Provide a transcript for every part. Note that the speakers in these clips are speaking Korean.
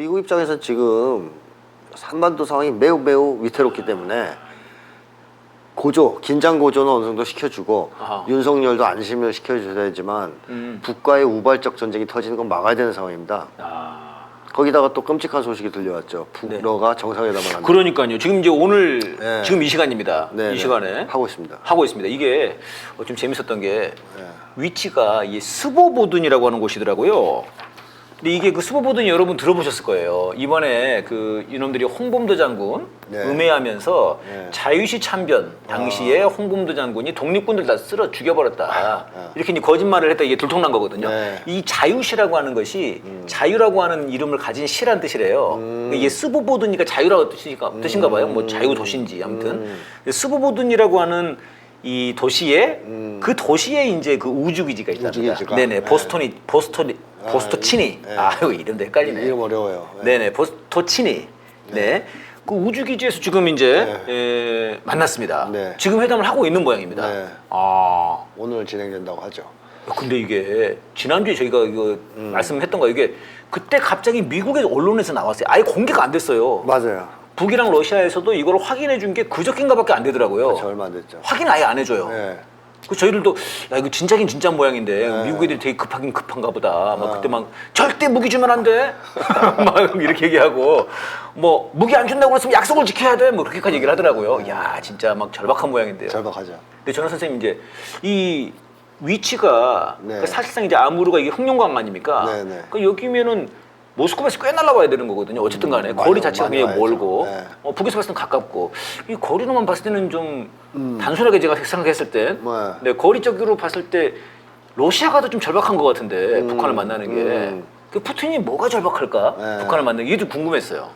미국 입장에서는 지금 한반도 상황이 매우 매우 위태롭기 때문에 고조, 긴장 고조는 어느 정도 시켜주고 아하. 윤석열도 안심을 시켜줘야 되지만 음. 북과의 우발적 전쟁이 터지는 건 막아야 되는 상황입니다. 아. 거기다가 또 끔찍한 소식이 들려왔죠. 북러가 정상회담을 한다. 그러니까요. 지금 이제 오늘 네. 지금 이 시간입니다. 네, 이 네. 시간에 하고 있습니다. 하고 있습니다. 이게 어, 좀 재밌었던 게 네. 위치가 이 스보보든이라고 하는 곳이더라고요. 근데 이게 그 스보보든이 여러분 들어보셨을 거예요. 이번에 그 이놈들이 홍범도 장군 네. 음해하면서 네. 자유시 참변 당시에 홍범도 장군이 독립군들 다 쓸어 죽여버렸다. 아. 이렇게 이제 거짓말을 했다 이게 들통난 거거든요. 네. 이 자유시라고 하는 것이 자유라고 하는 이름을 가진 시란 뜻이래요. 음. 이게 스보보든이니까 자유라고 뜻인가, 뜻인가 봐요. 뭐 자유 도시인지 아무튼 음. 스보보든이라고 하는 이 도시에 음. 그 도시에 이제 그 우주 기지가. 우주 기지가? 네네 네. 보스톤이 아, 보스토치니. 네. 아유 이름도 헷갈리네. 이름 어려워요. 네. 네네 보스토치니. 네. 그 우주 기지에서 지금 이제 에, 만났습니다. 네. 지금 회담을 하고 있는 모양입니다. 네. 아. 오늘 진행된다고 하죠. 근데 이게 지난주에 저희가 이거 음. 말씀했던 거 이게 그때 갑자기 미국의 언론에서 나왔어요. 아예 공개가 안 됐어요. 맞아요. 북이랑 러시아에서도 이걸 확인해 준 게 그저께인가밖에 안 되더라고요. 저 얼마 안 됐죠. 확인 아예 안 해줘요. 네. 그 저희들도 야 이거 진짜긴 진짜 모양인데 네. 미국 애들이 되게 급하긴 급한가 보다. 막 어. 그때 막 절대 무기 주면 안 돼. 막 이렇게 얘기하고 뭐 무기 안 준다고 그랬으면 약속을 지켜야 돼. 뭐 그렇게까지 얘기를 하더라고요. 야 진짜 막 절박한 모양인데요. 절박하죠. 근데 저는 선생님 이제 이 위치가 네. 그러니까 사실상 이제 아무르가 이게 흑룡강 아닙니까? 네, 네. 그 여기면은 모스크바에서 꽤 날라와야 되는 거거든요. 어쨌든 간에 음, 거리 많이 자체가 많이 굉장히 와야죠. 멀고 네. 어, 북에서 봤을 땐 가깝고 이 거리로만 봤을 때는 좀 단순하게 제가 생각했을 때 음. 네. 네, 거리적으로 봤을 때 러시아가 더 좀 절박한 것 같은데 음, 북한을 만나는 게. 음. 그 푸틴이 뭐가 절박할까? 네. 북한을 만나는 게 이게 좀 궁금했어요.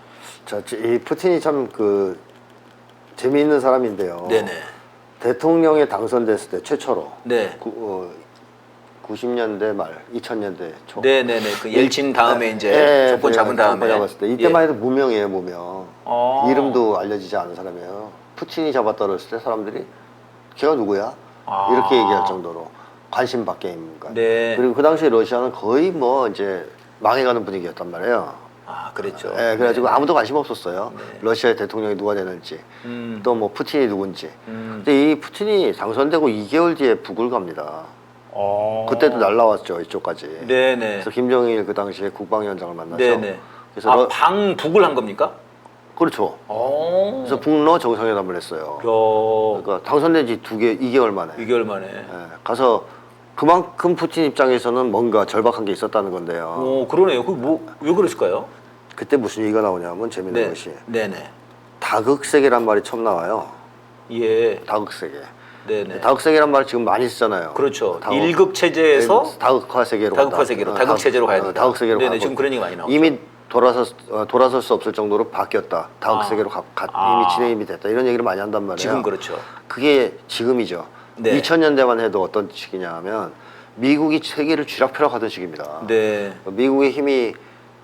자, 이 푸틴이 참 그 재미있는 사람인데요. 네네. 대통령에 당선됐을 때 최초로 네. 구, 어, 90년대 말, 2000년대 초. 네네네. 그 옐친 다음에 이제 예, 예, 잡은 정권 다음에. 잡았을 때 이때만 해도 무명이에요, 무명. 어. 이름도 알려지지 않은 사람이에요. 푸틴이 잡았다 그랬을 때 사람들이 걔가 누구야? 아. 이렇게 얘기할 정도로 관심 밖에 인간. 네. 그리고 그 당시에 러시아는 거의 뭐 이제 망해가는 분위기였단 말이에요. 아, 그랬죠. 예, 그래가지고 네. 아무도 관심 없었어요. 네. 러시아의 대통령이 누가 되는지, 음. 또뭐 푸틴이 누군지. 음. 근데 이 푸틴이 당선되고 2개월 뒤에 북을 갑니다. 어. 그때도 날라왔죠 이쪽까지. 네네. 그래서 김정일 그 당시에 국방위원장을 만나서. 네네. 그래서 아, 러- 방북을 한 겁니까? 그렇죠. 어. 그래서 북러 정상회담을 했어요. 야, 그러니까 당선된 지 두 개, 2개월 만에. 2개월 만에. 예, 가서 그만큼 푸틴 입장에서는 뭔가 절박한 게 있었다는 건데요. 오, 그러네요. 그뭐왜 그랬을까요? 그때 무슨 얘기가 나오냐면 재밌는 네. 것이 네네. 다극세계란 말이 처음 나와요. 예. 다극세계. 네네. 다극세계란 말 지금 많이 쓰잖아요. 그렇죠. 다극- 일극 체제에서 다극화 세계로 다극화. 세계로, 어, 다극 체제로 가야 어, 된다. 다극 세계로 네네, 가고 지금 그런 얘기 많이 나오죠. 이미 돌아서 어, 돌아설 수 없을 정도로 바뀌었다. 다극 아. 세계로 가, 가- 아. 이미 진행이 됐다. 이런 얘기를 많이 한단 말이에요. 지금 그렇죠. 그게 지금이죠. 네. 2000년대만 해도 어떤 시기냐면 미국이 세계를 쥐락펴락하던 시기입니다. 네. 미국의 힘이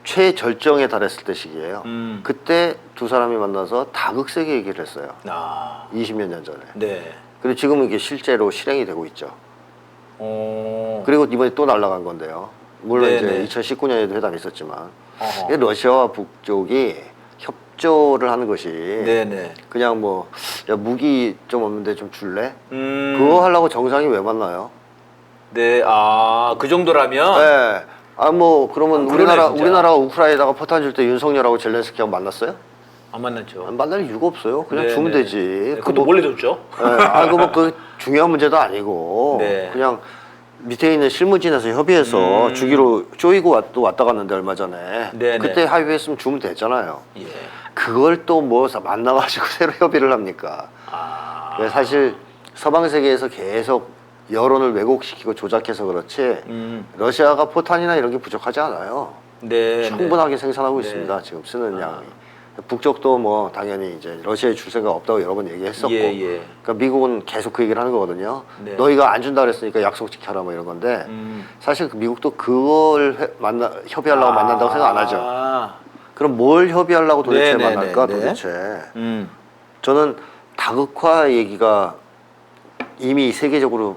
최절정에 달했을 때 시기예요. 음. 그때 두 사람이 만나서 다극 세계 얘기를 했어요. 아. 20몇 년 전에. 네. 그리고 지금은 이게 실제로 실행이 되고 있죠. 어. 그리고 이번에 또 날아간 건데요. 물론 네네. 이제 2019년에도 회담이 있었지만 어허. 러시아와 북쪽이 협조를 하는 것이 네네. 그냥 뭐 야, 무기 좀 없는데 좀 줄래? 음. 그거 하려고 정상이 왜 만나요? 네. 아, 그 정도라면 네. 아 뭐 그러면 아, 그러네, 우리나라 진짜. 우리나라가 우크라이나가 포탄 줄 때 윤석열하고 젤렌스키하고 만났어요? 안 만났죠. 안 만날 이유가 없어요. 그냥 네, 주면 네. 되지. 네, 그 그것도 뭐- 몰래 줬죠. 예, 아, 그 뭐 그 중요한 문제도 아니고 네. 그냥 밑에 있는 실무진에서 협의해서 음. 주기로 쪼이고 왔, 또 왔다 갔는데 얼마 전에 네, 그때 네. 합의했으면 주면 됐잖아요. 예. 그걸 또 뭐 만나가지고 새로 협의를 합니까? 아. 네, 사실 서방 세계에서 계속 여론을 왜곡시키고 조작해서 그렇지 음. 러시아가 포탄이나 이런 게 부족하지 않아요. 네. 충분하게 생산하고 네. 있습니다. 지금 쓰는 아. 양이. 북쪽도 뭐 당연히 이제 러시아에 줄 생각 없다고 여러 번 얘기했었고. 예, 예. 그러니까 미국은 계속 그 얘기를 하는 거거든요. 네. 너희가 안 준다 그랬으니까 약속 지켜라 뭐 이런 건데 음. 사실 그 미국도 그걸 회- 만나 협의하려고 만난다고 생각 안 하죠. 아. 그럼 뭘 협의하려고 도대체 네, 네, 만날까 네, 네. 도대체. 음. 저는 다극화 얘기가 이미 세계적으로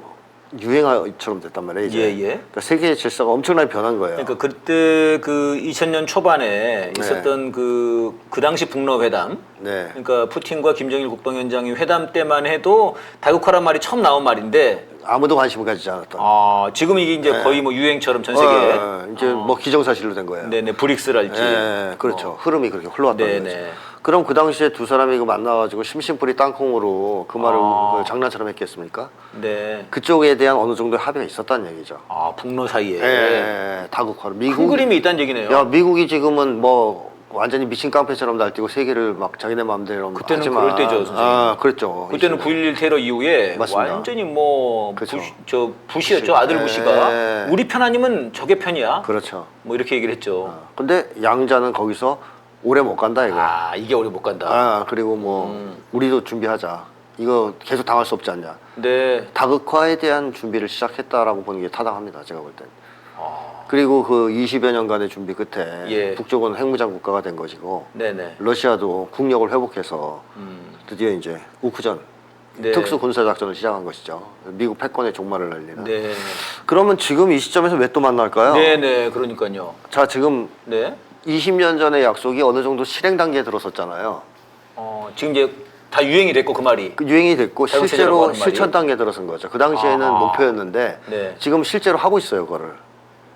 유행처럼 됐단 말이에요. 이제. 예, 예. 그러니까 세계 질서가 엄청나게 변한 거예요. 그러니까 그때 그 2000년 초반에 네. 있었던 그, 그 당시 북러 회담. 네. 그러니까 푸틴과 김정일 국방위원장이 회담 때만 해도 다국화란 말이 처음 나온 말인데 아무도 관심을 가지지 않았던. 아, 지금 이게 이제 거의 뭐 유행처럼 전 세계에 어, 이제 뭐 기정사실로 된 거예요. 네네 브릭스랄지 예, 그렇죠. 흐름이 그렇게 흘러왔다는 어. 거죠. 그럼 그 당시에 두 사람이 그 만나가지고 심심풀이 땅콩으로 그 말을 아. 그 장난처럼 했겠습니까? 네. 그쪽에 대한 어느 정도 합의가 있었다는 얘기죠. 아 북러 사이에 예, 예, 예, 다국화로 큰 미국 그림이 있다는 얘기네요. 야 미국이 지금은 뭐 완전히 미친 깡패처럼 날뛰고 세계를 막 자기네 마음대로 그때는 하지만, 그럴 때죠, 선생님. 아, 그랬죠. 그때는 이 시대에. 9.11 테러 이후에 맞습니다. 완전히 뭐 그렇죠. 부시, 저 부시였죠 부시. 아들 부시가 네. 우리 편 아니면 적의 편이야 그렇죠. 뭐 이렇게 얘기를 했죠 어, 근데 양자는 거기서 오래 못 간다 이거. 아, 아 이게 오래 못 간다 그리고 뭐 음. 우리도 준비하자. 이거 계속 당할 수 없지 않냐. 네 다극화에 대한 준비를 시작했다라고 보는 게 타당합니다. 제가 볼 땐. 아, 그리고 그 20여 년간의 준비 끝에 예. 북쪽은 핵무장 국가가 된 것이고 네네 러시아도 국력을 회복해서 음. 드디어 이제 우크전 네. 특수 군사 작전을 시작한 것이죠. 미국 패권의 종말을 날리는. 네 그러면 지금 이 시점에서 왜 또 만날까요? 네네 그러니까요 자 지금 네 20년 전의 약속이 어느 정도 실행 단계에 들어섰잖아요. 어, 지금 이제 다 유행이 됐고 그 말이 그 유행이 됐고 실제로? 실천 단계에 들어선 거죠. 그 당시에는 아하. 목표였는데 네. 지금 실제로 하고 있어요, 그거를.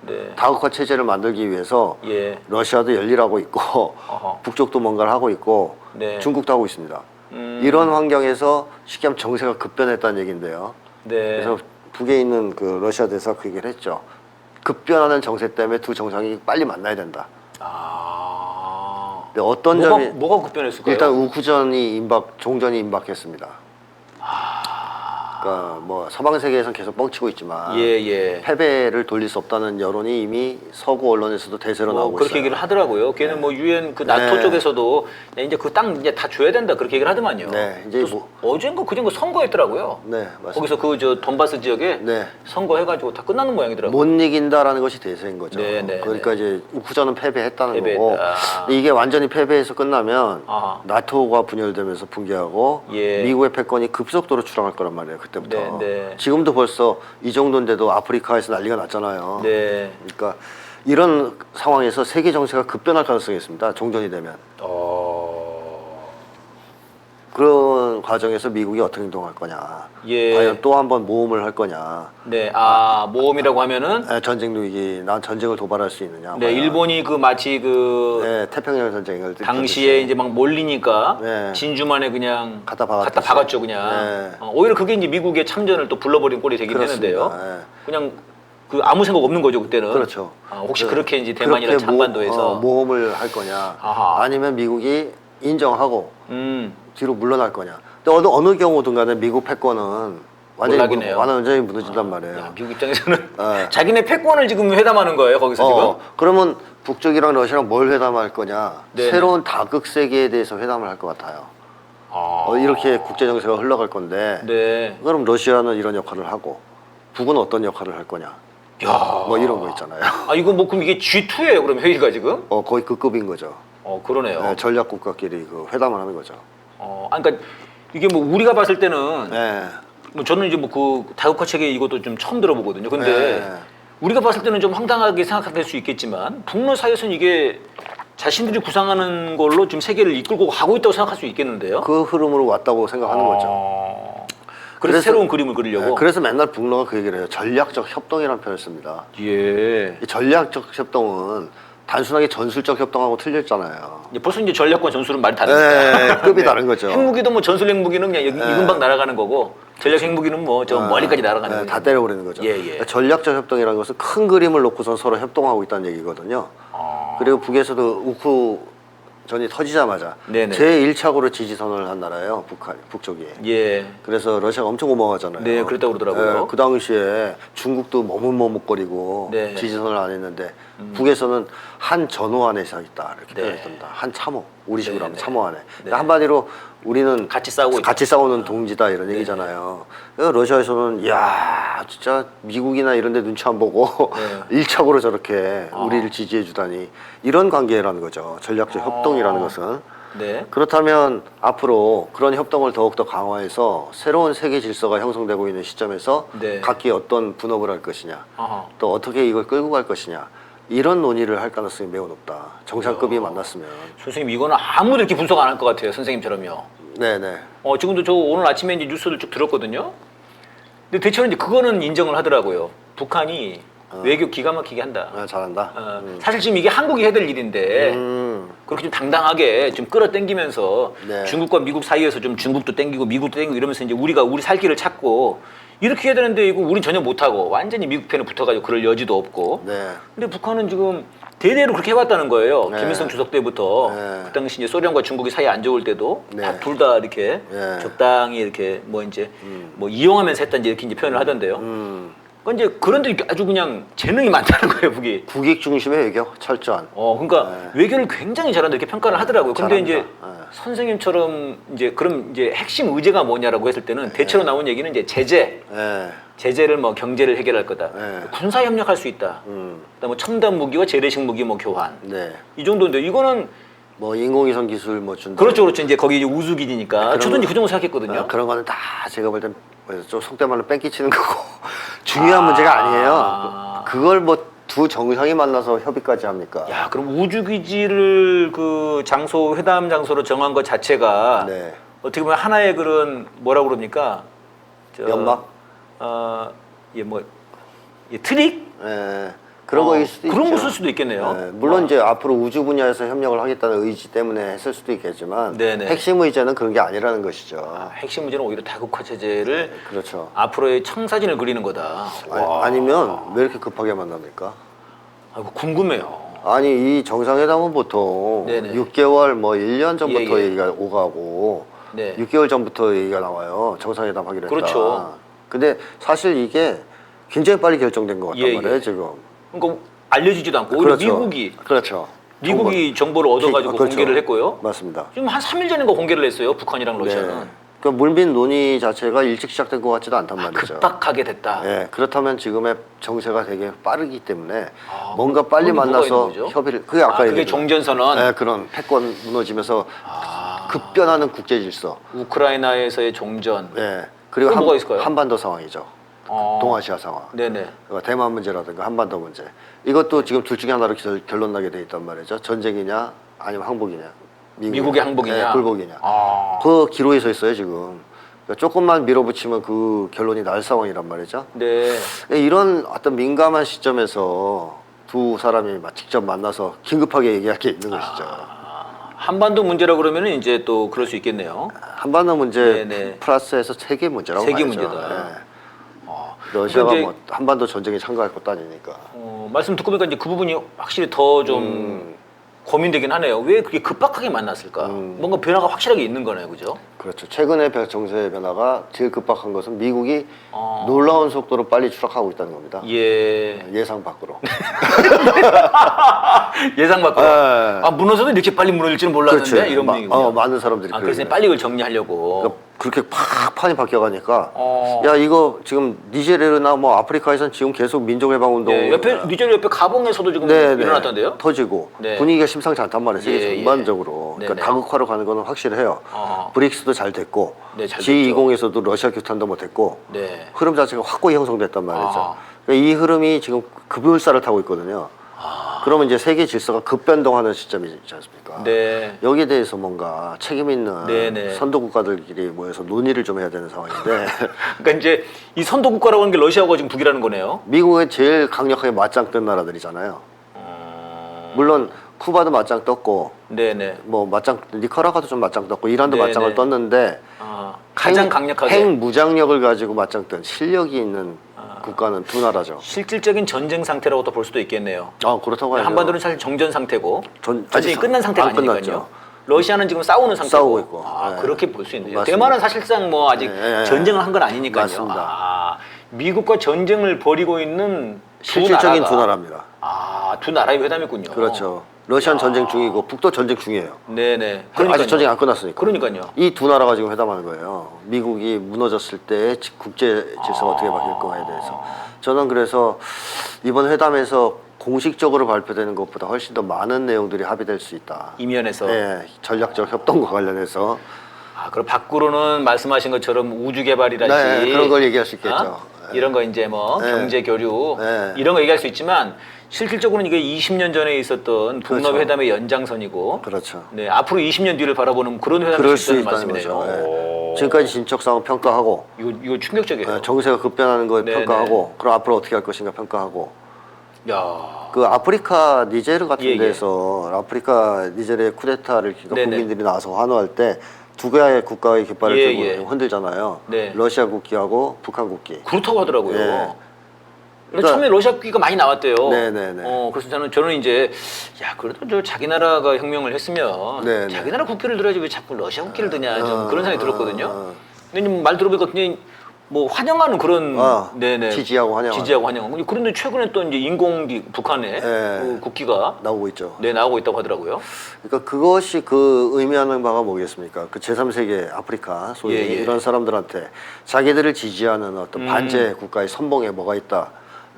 네 다국화 체제를 만들기 위해서 예. 러시아도 열일하고 있고 어허. 북쪽도 뭔가를 하고 있고 네. 중국도 하고 있습니다. 음. 이런 환경에서 쉽게 하면 정세가 급변했다는 얘기인데요. 네. 그래서 북에 있는 그 러시아 대사가 그 얘기를 했죠. 급변하는 정세 때문에 두 정상이 빨리 만나야 된다. 아 근데 어떤 뭐가, 점이 뭐가 급변했을까요? 일단 우크전이 임박, 종전이 임박했습니다. 아. 그러니까 뭐 서방 세계에서는 계속 뻥치고 있지만 예 예 패배를 돌릴 수 없다는 여론이 이미 서구 언론에서도 대세로 뭐 나오고 그렇게 있어요. 얘기를 하더라고요. 걔는 뭐 유엔 그 나토 네. 쪽에서도 야, 이제 그 땅 이제 다 줘야 된다 그렇게 얘기를 하더만요. 네, 이제 또 뭐- 어젠가 그젠가 선거했더라고요. 네, 맞습니다. 거기서 그 저 돈바스 지역에 네. 선거해가지고 다 끝나는 모양이더라고요. 못 이긴다라는 것이 대세인 거죠. 네, 네, 그러니까 이제 우크전은 패배했다는 패배했다. 거고 근데 이게 완전히 패배해서 끝나면 아하. 나토가 분열되면서 붕괴하고 예. 미국의 패권이 급속도로 추락할 거란 말이에요. 그때부터. 네, 네. 지금도 벌써 이 정도인데도 아프리카에서 난리가 났잖아요. 네. 그러니까 이런 상황에서 세계 정세가 급변할 가능성이 있습니다. 종전이 되면. 어. 그런 과정에서 미국이 어떻게 행동할 거냐. 예. 과연 또 한 번 모험을 할 거냐. 네. 아 모험이라고 하면은 에, 전쟁 누이기, 난 전쟁을 도발할 수 있느냐. 네 과연. 일본이 그 마치 그 네, 태평양 전쟁을 당시에 이제 막 몰리니까 네. 진주만에 그냥 갖다 박았듯이. 박았죠 그냥. 네. 어, 오히려 그게 이제 미국의 참전을 또 불러버린 꼴이 되긴 그렇습니다. 했는데요. 네. 그냥 그 아무 생각 없는 거죠 그때는. 그렇죠. 아, 혹시 그- 그렇게 이제 대만이나 장반도에서. 어, 모험을 할 거냐. 아하. 아니면 미국이 인정하고 음. 뒤로 물러날 거냐. 근데 어느, 어느 경우든 간에 미국 패권은 완전히 몰락이네요. 무- 완전히 무너진단 말이에요. 야, 미국 입장에서는 네. 자기네 패권을 지금 회담하는 거예요 거기서 어, 지금. 그러면 북쪽이랑 러시아랑 뭘 회담할 거냐? 네네. 새로운 다극 세계에 대해서 회담을 할 것 같아요. 아. 어, 이렇게 국제 정세가 흘러갈 건데 네. 그럼 러시아는 이런 역할을 하고 북은 어떤 역할을 할 거냐? 야. 뭐 이런 거 있잖아요. 아 이거 뭐 그럼 이게 G2예요 그럼 회의가 지금? 어, 거의 그 급인 거죠. 어 그러네요. 네, 전략 국가끼리 그 회담을 하는 거죠. 어, 아, 그러니까 이게 뭐 우리가 봤을 때는 네. 뭐 저는 이제 뭐 그 다국화 체계 이것도 좀 처음 들어보거든요. 근데 네. 우리가 봤을 때는 좀 황당하게 생각할 수 있겠지만 북러 사이에서는 이게 자신들이 구상하는 걸로 지금 세계를 이끌고 가고 있다고 생각할 수 있겠는데요. 그 흐름으로 왔다고 생각하는 거죠. 어, 그래서, 그래서- 새로운 그림을 그리려고. 네, 그래서 맨날 북러가 그 얘기를 해요. 전략적 협동이라는 표현을 씁니다. 예. 이 전략적 협동은 단순하게 전술적 협동하고 틀렸잖아요. 이제 벌써 이제 전략과 전술은 말이 다르니까. 네, 급이 다른 거죠. 핵무기도 뭐 전술 핵무기는 그냥 여기 네. 이근방 날아가는 거고 전략 핵무기는 뭐저 아, 멀리까지 날아가는 네, 거예요. 다 때려버리는 거죠. 예, 예. 그러니까 전략적 협동이라는 것은 큰 그림을 놓고서 서로 협동하고 있다는 얘기거든요. 아. 그리고 북에서도 우크 전이 터지자마자 네네. 제1착으로 지지선언을 한 나라예요. 북한 북쪽이. 예. 그래서 러시아가 엄청 고마워하잖아요. 네, 그랬다고 그러더라고요. 네, 그 당시에 중국도 머뭇머뭇거리고 네. 지지선을 안 했는데 북에서는 한 전호 안에 서 있다 이렇게 네. 표현했답니다. 한 참호, 우리 식으로 네, 하면 네. 참호 안에. 네. 그러니까 한마디로 우리는 같이 싸우고 같이 싸우는 동지다 이런 얘기잖아요. 그래서 러시아에서는 야 진짜 미국이나 이런데 눈치 안 보고 네. 일착으로 저렇게 아. 우리를 지지해 주다니 이런 관계라는 거죠. 전략적 협동이라는 아. 것은. 네. 그렇다면 앞으로 그런 협동을 더욱더 강화해서 새로운 세계 질서가 형성되고 있는 시점에서 네. 각기 어떤 분업을 할 것이냐, 아하. 또 어떻게 이걸 끌고 갈 것이냐 이런 논의를 할 가능성이 매우 높다. 정상급이 어. 만났으면. 선생님 이거는 아무도 이렇게 분석 안 할 것 같아요. 선생님처럼요. 네네. 어, 지금도 저 오늘 아침에 이제 뉴스를 쭉 들었거든요. 근데 대체로 이제 그거는 인정을 하더라고요. 북한이 외교 기가 막히게 한다. 아, 잘한다. 어, 사실 지금 이게 한국이 해야 될 일인데 음, 그렇게 좀 당당하게 좀 끌어당기면서 네. 중국과 미국 사이에서 좀 중국도 땡기고 미국도 땡기고 이러면서 이제 우리가 우리 살 길을 찾고 이렇게 해야 되는데 이거 우린 전혀 못하고 완전히 미국 편에 붙어가지고 그럴 여지도 없고 네. 근데 북한은 지금 대대로 그렇게 해왔다는 거예요. 네. 김일성 주석 때부터 네. 그 당시 이제 소련과 중국이 사이 안 좋을 때도 네. 둘다 이렇게 네. 적당히 이렇게 뭐 이제 뭐 이용하면서 했다는지 이렇게 이제 표현을 하던데요. 음, 이제 그런데 아주 그냥 재능이 많다는 거예요, 북이. 국익 중심의 외교 철저한. 어, 그러니까 외교를 굉장히 잘한다 이렇게 평가를 하더라고요. 근데 네. 잘합니다. 이제 네. 선생님처럼 이제 그럼 이제 핵심 의제가 뭐냐라고 했을 때는 대체로 나온 얘기는 이제 제재, 네. 제재를 뭐 경제를 해결할 거다. 네. 군사 협력할 수 있다. 음, 그다음에 뭐 첨단 무기와 재래식 무기 뭐 교환. 네. 이 정도인데 이거는 뭐 인공위성 기술 뭐 준다. 그렇죠, 그렇죠. 이제 거기 이제 우주기지니까 그런 저도 거- 이제 그 정도 생각했거든요. 아, 그런 거는 다 제가 볼 땐 좀 속된 말로 뺑기치는 거고 중요한 문제가 아니에요. 아. 그걸 뭐 두 정상이 만나서 협의까지 합니까? 야, 그럼 우주 기지를 그 장소 회담 장소로 정한 것 자체가 네. 어떻게 보면 하나의 그런 뭐라 고 그럽니까? 저, 연막? 어, 예, 뭐, 예, 트릭? 예, 그런 어, 거일 수도 그런 있죠. 거쓸 수도 있겠네요. 예, 물론 와. 이제 앞으로 우주 분야에서 협력을 하겠다는 의지 때문에 했을 수도 있겠지만 네네. 핵심 의제는 그런 게 아니라는 것이죠. 아, 핵심 문제는 오히려 다국화 체제를 그렇죠. 앞으로의 청사진을 그리는 거다. 와. 아, 니면왜 이렇게 급하게 만납니까? 아이고, 궁금해요. 아니 이 정상회담은 보통 네네. 6개월 뭐 1년 전부터 예, 예. 얘기가 오가고 네. 6개월 전부터 얘기가 나와요. 정상회담 하기로 했다. 그렇죠. 근데 사실 이게 굉장히 빨리 결정된 것 같단 예, 말이에요, 예. 지금. 그러니까 알려지지도 않고 오히려 미국이 그렇죠. 미국이 정보를 얻어가지고 그렇죠. 공개를 했고요. 맞습니다. 지금 한 3일 전인가 공개를 했어요. 북한이랑 러시아는. 네. 그 물밑 논의 자체가 일찍 시작된 것 같지도 않단 말이죠. 급박하게 됐다. 예, 그렇다면 지금의 정세가 되게 빠르기 때문에 아, 뭔가 빨리 그럼 뭐가 만나서 있는 거죠? 협의를 그게 아까 아, 그게 얘기했죠. 종전선언. 예, 그런 패권 무너지면서 아. 급변하는 국제 질서. 우크라이나에서의 종전. 예. 그리고 또 한, 뭐가 있을까요? 한반도 상황이죠. 어. 동아시아 상황. 네네. 그러니까 대만 문제라든가 한반도 문제. 이것도 지금 둘 중에 하나로 결- 결론 나게 돼 있단 말이죠. 전쟁이냐 아니면 항복이냐. 미국의 항복이냐? 예, 굴복이냐. 아. 그 기로에 서 있어요 지금. 그러니까 조금만 밀어붙이면 그 결론이 날 상황이란 말이죠. 네. 이런 어떤 민감한 시점에서 두 사람이 막 직접 만나서 긴급하게 얘기할 게 있는 것이죠. 아, 한반도 문제라 그러면은 이제 또 그럴 수 있겠네요. 한반도 문제 네네. 플러스해서 세계 문제라고 세계. 문제다. 예. 어, 러시아가 근데 뭐 한반도 전쟁에 참가할 것도 아니니까. 어, 말씀 듣고 보니까 이제 그 부분이 확실히 더좀 음. 고민되긴 하네요. 왜 그렇게 급박하게 만났을까? 음. 뭔가 변화가 확실하게 있는 거네요, 그죠? 그렇죠. 최근의 변- 정세의 변화가 제일 급박한 것은 미국이 어. 놀라운 속도로 빨리 추락하고 있다는 겁니다. 예. 예상 밖으로. 예상 밖으로. 예. 아 무너져도 이렇게 빨리 무너질 줄은 몰랐는데 그렇죠. 이런 마- 분위기군요. 어, 많은 사람들이 아 그래서. 빨리 이걸 정리하려고. 그러니까 그렇게 팍 판이 바뀌어가니까 어. 야 이거 지금 니제르나 뭐 아프리카에선 지금 계속 민족해방 운동 네, 옆에 니제리 옆에 가봉에서도 지금 네, 네. 일어났던데요. 터지고 네. 분위기가 심상치 않단 말이에요 세계 예, 예. 전반적으로 네, 그러니까 네. 다극화로 가는 거는 확실해요 어. 브릭스도 잘 됐고 네, 잘 G20에서도 러시아 규탄도 못했고 네. 흐름 자체가 확고히 형성됐단 말이죠 아. 그러니까 이 흐름이 지금 급물살을 타고 있거든요 아. 그러면 이제 세계 질서가 급변동하는 시점이지 않습니까 네. 여기에 대해서 뭔가 책임 있는 네, 네. 선도 국가들끼리 모여서 논의를 좀 해야 되는 상황인데 그러니까 이제 이 선도 국가라고 하는 게 러시아가 지금 북이라는 거네요. 미국의 제일 강력하게 맞짱 뜬 나라들이잖아요. 음... 물론 쿠바도 맞짱 떴고 네네. 뭐 맞짱 니카라과도 좀 맞짱 떴고 이란도 네, 맞짱을 네. 떴는데 아, 가장 핵- 강력하게 핵 무장력을 가지고 맞짱 뜬 실력이 있는 아. 국가는 두 나라죠. 실질적인 전쟁 상태라고 또볼 수도 있겠네요. 아 그렇다고 하죠. 한반도는 사실 정전 상태고 전- 완전히 아직 끝난 상태가 안 아니니까요. 끝났죠. 러시아는 지금 싸우는 상태고 싸우고 있고. 아, 네. 그렇게 볼 수 있네요. 맞습니다. 대만은 사실상 뭐 아직 네, 네. 전쟁을 한 건 아니니까요. 맞습니다. 아, 미국과 전쟁을 벌이고 있는 두 실질적인 나라가- 두 나라입니다. 아, 두 나라의 회담이군요. 그렇죠. 야. 전쟁 중이고 북도 전쟁 중이에요. 네네. 아직 전쟁 안 끝났으니까. 그러니까요. 이 두 나라가 지금 회담하는 거예요. 미국이 무너졌을 때 지- 국제 질서가 어떻게 바뀔 거에 대해서. 저는 그래서 이번 회담에서 공식적으로 발표되는 것보다 훨씬 더 많은 내용들이 합의될 수 있다. 이면에서 예, 전략적 협동과 관련해서 아, 그럼 밖으로는 말씀하신 것처럼 우주 개발이라든지 네, 그런 걸 얘기할 수 있겠죠. 어? 이런 거 이제 뭐 네. 경제 교류 네. 이런 거 얘기할 수 있지만 실질적으로는 이게 20년 전에 있었던 북러 그렇죠. 회담의 연장선이고 그렇죠. 네, 앞으로 20년 뒤를 바라보는 그런 회담이 그럴 수 있다는 말씀이네요. 거죠. 예. 오. 지금까지 진척 상황 평가하고 이거 이거 충격적이에요. 예, 정세가 급변하는 걸 네, 평가하고 그럼 앞으로 어떻게 할 것인가 평가하고 야. 그 아프리카 니제르 같은 예, 예. 데서 아프리카 니제르의 쿠데타를 그러니까 네네. 국민들이 나와서 환호할 때 두 개의 국가의 깃발을 예, 들고 예. 흔들잖아요. 네. 러시아 국기하고 북한 국기. 그렇다고 하더라고요. 예. 그래서 그러니까- 처음에 러시아 국기가 많이 나왔대요. 네네네. 어, 그래서 저는 저는 이제 야 그래도 저 자기 나라가 혁명을 했으면 네네. 자기 나라 국기를 들어야지 왜 자꾸 러시아 국기를 드냐 좀 어, 그런 생각이 어, 들었거든요. 어. 근데 말 들어보니까 그냥 뭐 환영하는 그런 어, 네네 지지하고 환영하는. 지지하고 환영하고 그런데 최근에 또 이제 인공기 북한의 예. 그 국기가 나오고 있죠. 네 나오고 있다고 하더라고요. 그러니까 그것이 그 의미하는 바가 뭐겠습니까? 그 제3세계 아프리카 소위 예, 예. 이런 사람들한테 자기들을 지지하는 어떤 음. 반제 국가의 선봉에 뭐가 있다.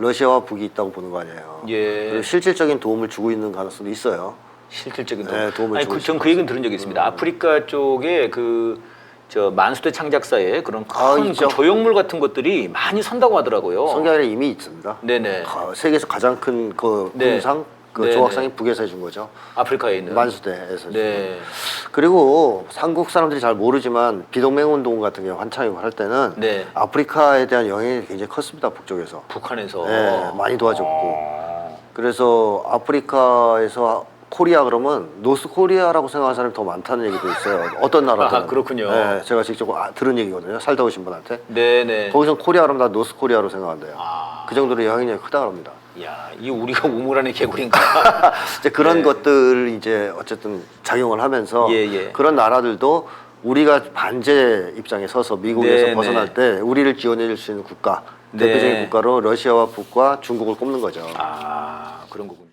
러시아와 북이 있다고 보는 거 아니에요. 예. 그리고 실질적인 도움을 주고 있는 가능성도 있어요. 실질적인 도움. 네, 도움을 아니 주고 그, 전그 얘기는 들은 적이 있습니다. 아프리카 쪽에 그 저 만수대 창작사에 그런 아, 큰 있죠. 그 조형물 같은 것들이 많이 선다고 하더라고요. 성경에 이미 있습니다. 네네. 가- 세계에서 가장 큰 그 네. 군상, 그 네네. 조각상이 북에서 해준 거죠. 아프리카에 있는. 만수대에서. 네. 그리고 한국 사람들이 잘 모르지만 비동맹 운동 같은 경우 한창이고 할 때는 네. 아프리카에 대한 영향이 굉장히 컸습니다. 북쪽에서. 북한에서. 네, 많이 도와줬고. 어. 그래서 아프리카에서 코리아 그러면 노스 코리아라고 생각하는 사람이 더 많다는 얘기도 있어요. 어떤 나라든. 아, 그렇군요. 네, 제가 직접 아, 들은 얘기거든요. 살다 오신 분한테. 네네. 거기서 코리아 그러면 다 노스 코리아로 생각한대요. 아. 그 정도로 영향력이 크다 그럽니다. 야, 이 우리가 우물 안의 개구리인가? 이제 그런 네. 것들 이제 어쨌든 작용을 하면서 예, 예. 그런 나라들도 우리가 반제 입장에 서서 미국에서 네, 벗어날 네. 때 우리를 지원해 줄 수 있는 국가 네. 대표적인 국가로 러시아와 북과 중국을 꼽는 거죠. 아, 그런 거군요.